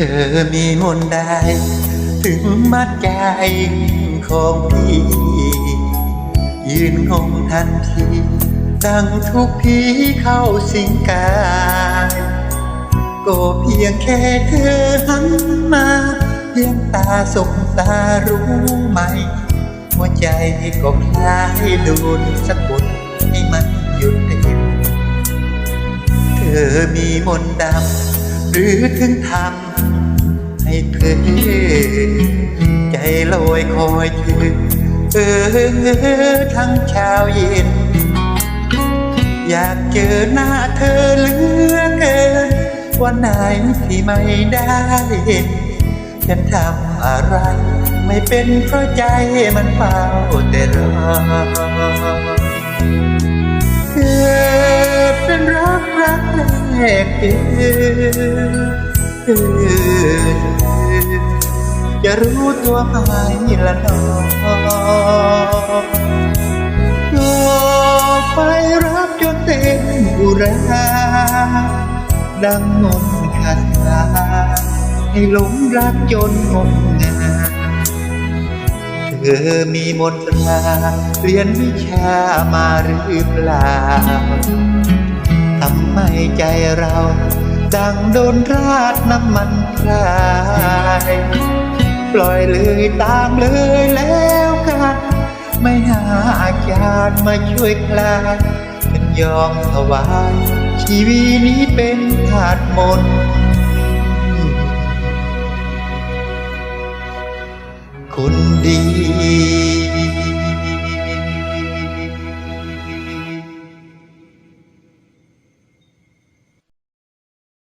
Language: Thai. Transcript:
ธอมีมนได้ ถึงมัดใจของพี่ ยืนงงทันที ดังทุกผีเข้าสิงกาย ก็เพียงแค่เธอหันมา เพียงตาสบตารู้ไหม หัวใจก็คล้ายโดนสะกดให้มันหยุดเต้นเธอมีมนต์ดำ หรือถึงทำให้เพื่อใจลอยคอยเธอเออทั้งเช้าเย็น อยากเจอหน้าเธอเหลือเกินวันไหนที่ไม่ได้เห็นฉันทำอะไร ไม่เป็นเพราะใจมันเฝ้าแต่รอ กแรกเจอจะรู้ตัวไหมละน้องก็ไปรักจนเต็มอุราดังงมคาถาให้หลงรักจนงมงายเธอมีมนตราเรียนวิชามาหรือเปล่า ใจเรา ดังโดนราดน้ำมันพรายปล่อยเลยตามเลยแล้วกัน ไม่หาอาจารย์มาช่วยคลายฉันยอมถวายชีวิตนี้เป็นทาสมนต์คนดี